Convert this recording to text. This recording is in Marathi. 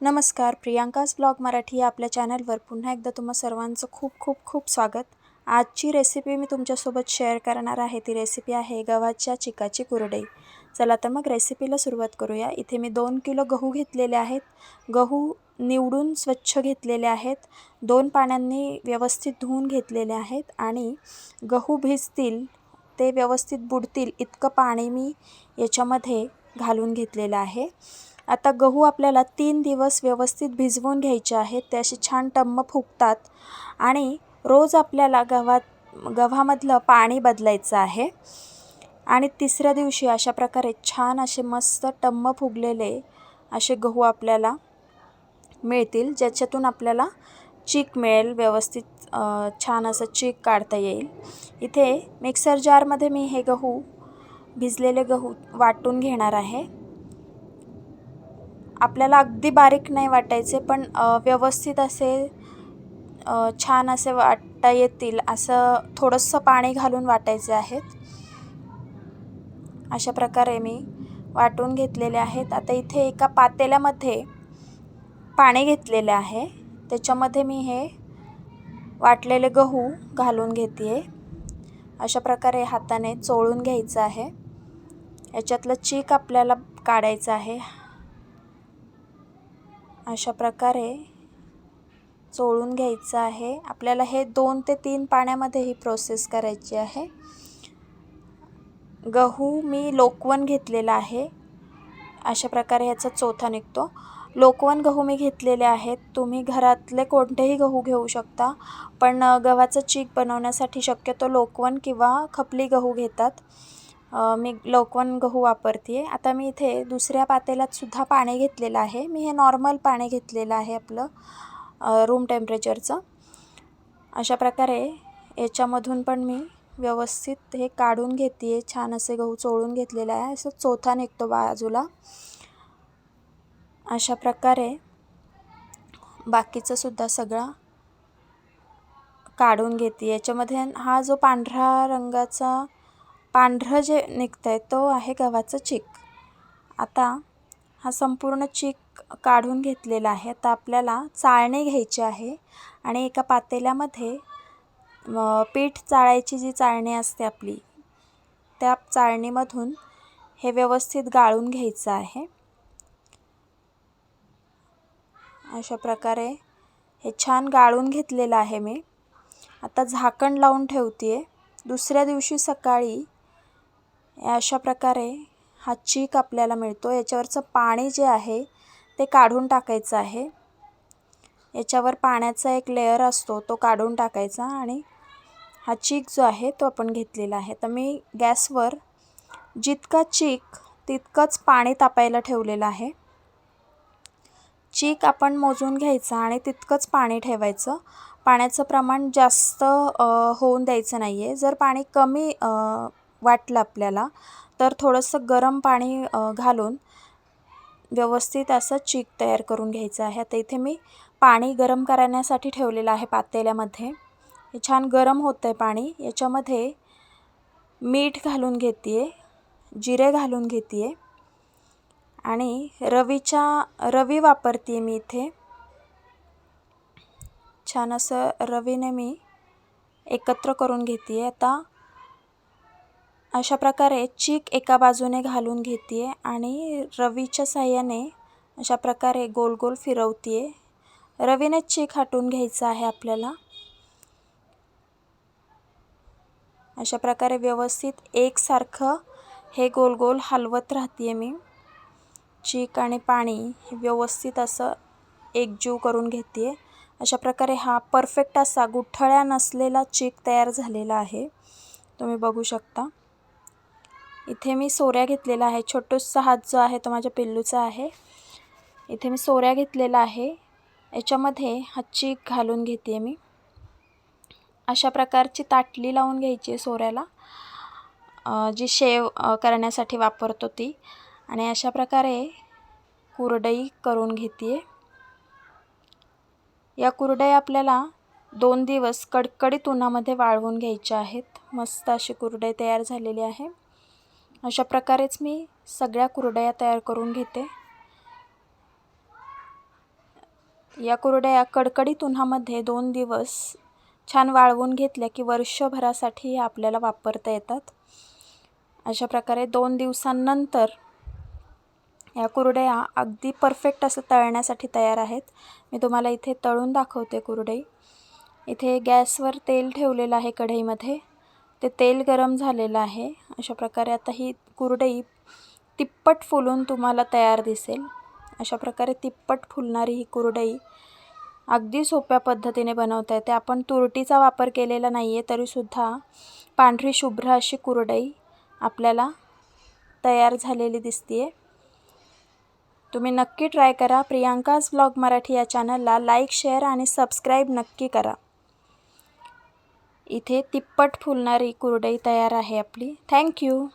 नमस्कार प्रियांकाज ब्लॉग मराठी या आपल्या चॅनलवर. पुन्हा एकदा तुम्हा सर्वांचं खूप खूप खूप स्वागत. आजची रेसिपी मी तुमच्यासोबत शेअर करणार आहे. ती रेसिपी आहे गव्हाच्या चिकाची कुरडई. चला तर मग रेसिपीला सुरुवात करूया. इथे मी दोन किलो गहू घेतलेले आहेत. गहू निवडून स्वच्छ घेतलेले आहेत. दोन पाण्यांनी व्यवस्थित धुवून घेतलेले आहेत. आणि गहू भिजतील ते व्यवस्थित बुडतील इतकं पाणी मी याच्यामध्ये घालून घेतलेलं आहे. आता गहू आपल्याला तीन दिवस व्यवस्थित भिजवून घ्यायचे आहेत. ते असे छान टम्म फुगतात आणि रोज आपल्याला गव्हात गव्हामधलं पाणी बदलायचं आहे. आणि तिसऱ्या दिवशी अशा प्रकारे छान असे मस्त टम्म फुगलेले असे गहू आपल्याला मिळतील ज्याच्यातून आपल्याला चीक मिळेल व्यवस्थित छान असं चीक काढता येईल. इथे मिक्सर जारमध्ये मी हे गहू भिजलेले गहू वाटून घेणार आहे. आपल्याला अगदी बारीक नाही वाटायचे पण व्यवस्थित असे छान असे वाटता येतील असं थोडंसं पाणी घालून वाटायचे आहेत. अशा प्रकारे मी वाटून घेतलेले आहेत. आता इथे एका पातेल्यामध्ये पाणी घेतलेले आहे. त्याच्यामध्ये मी हे वाटलेले गहू घालून घेते अशा प्रकारे हाताने चोळून घ्यायचं आहे. याच्यातलं चीक आपल्याला काढायचं आहे. अशा प्रकारे चोळून घ्यायचं आहे. आपल्याला हे दोन ते तीन पाण्यामध्ये ही प्रोसेस करायची आहे. गहू मी लोकवन घेतलेला आहे. अशा प्रकारे ह्याचा चोथा निघतो. लोकवन गहू मी घेतलेले आहेत. तुम्ही घरातले कोणतेही गहू घेऊ शकता पण गव्हाचं चीक बनवण्यासाठी शक्यतो लोकवन किंवा खपली गहू घेतात. मी लोकवन गहू वापरते आहे आता मी इथे दुसऱ्या पातेल्यातसुद्धा पाणी घेतलेलं आहे. मी हे नॉर्मल पाणी घेतलेलं आहे आपलं रूम टेम्परेचरचं. अशा प्रकारे याच्यामधून पण मी व्यवस्थित हे काढून घेते आहे छान असे गहू चोळून घेतलेलं आहे. असं चोथा निघतो बाजूला. अशा प्रकारे बाकीचंसुद्धा सगळं काढून घेते याच्यामध्ये हा जो पांढरा रंगाचा पांढरं जे निघतं आहे तो आहे गव्हाचं चीक. आता हा संपूर्ण चीक काढून घेतलेला आहे. आता आपल्याला चाळणी घ्यायची आहे आणि एका पातेल्यामध्ये पीठ चाळायची जी चाळणी असते आपली त्या चाळणीमधून हे व्यवस्थित गाळून घ्यायचं आहे. अशा प्रकारे हे छान गाळून घेतलेलं आहे मी. आता झाकण लावून ठेवते आहे दुसऱ्या दिवशी सकाळी अशा प्रकारे हा चीक आपल्याला मिळतो. याच्यावरचं पाणी जे आहे ते काढून टाकायचं आहे. याच्यावर पाण्याचा एक लेअर असतो तो काढून टाकायचा आणि हा चीक जो आहे तो आपण घेतलेला आहे. तर मी गॅसवर जितका चीक तितकंच पाणी तापायला ठेवलेलं आहे. चीक आपण मोजून घ्यायचा आणि तितकंच पाणी ठेवायचं. पाण्याचं प्रमाण जास्त होऊन द्यायचं नाही आहे जर पाणी कमी वाटलं आपल्याला. तर थोडंसं गरम पाणी घालून व्यवस्थित असं चीक तयार करून घ्यायचं आहे. आता इथे मी पाणी गरम करण्यासाठी ठेवलेलं आहे पातेल्यामध्ये. हे छान गरम होतं आहे पाणी. याच्यामध्ये मीठ घालून घेते आहे जिरे घालून घेते आहे आणि रवीच्या रवी वापरते मी इथे. छान असं रवीने मी एकत्र करून घेते आहे आता अशा प्रकारे चीक एका बाजूने घालून घेते आहे आणि रवीच्या साह्याने अशा प्रकारे गोल गोल फिरवते आहे रवीने चीक हटवून घ्यायचं आहे आपल्याला. अशा प्रकारे व्यवस्थित एकसारखं हे गोल गोल हलवत राहते मी. चीक आणि पाणी हे व्यवस्थित असं एकजीव करून घेते अशा प्रकारे हा परफेक्ट असा गुठळ्या नसलेला चीक तयार झालेला आहे. तुम्ही बघू शकता. इथे मी सोऱ्या घेतलेला आहे. छोटूसा हात जो आहे तो माझ्या पिल्लूचा आहे. इथे मी सोऱ्या घेतलेला आहे. याच्यामध्ये हच्ची घालून घेते आहे मी. अशा प्रकारची ताटली लावून घ्यायची आहे सोऱ्याला. जी शेव करण्यासाठी वापरतो ती. आणि अशा प्रकारे कुरडई करून घेते आहे या कुरडई आपल्याला दोन दिवस कडकडीत उन्हामध्ये वाळवून घ्यायच्या आहेत. मस्त अशी कुरडई तयार झालेली आहे. अशा प्रकारेच मी सगळ्या कुरडया तयार करून घेते. या कुरडया कडकडीत उन्हामध्ये दोन दिवस छान वाळवून घेतल्या की वर्षभरासाठी आपल्याला वापरता येतात. अशा प्रकारे दोन दिवसांनंतर या कुरडया अगदी परफेक्ट असं तळण्यासाठी तयार आहेत. मी तुम्हाला इथे तळून दाखवते कुरडई. इथे गॅसवर तेल ठेवलेलं आहे कढईमध्ये. ते तेल गरम झालेलं आहे. अशा प्रकारे आता ही कुरडई तिप्पट फुलून तुम्हाला तयार दिसेल. अशा प्रकारे तिप्पट फुलणारी ही कुरडई अगदी सोप्या पद्धतीने बनवता येते. आपण तुरटीचा वापर केलेला नाही आहे तरीसुद्धा पांढरी शुभ्र अशी कुरडई आपल्याला तयार झालेली दिसते आहे तुम्ही नक्की ट्राय करा. प्रियांकाज ब्लॉग मराठी या चॅनलला लाईक शेअर आणि सबस्क्राईब नक्की करा. इथे तिप्पट फुलणारी कुरडई तयार आहे आपली. थँक्यू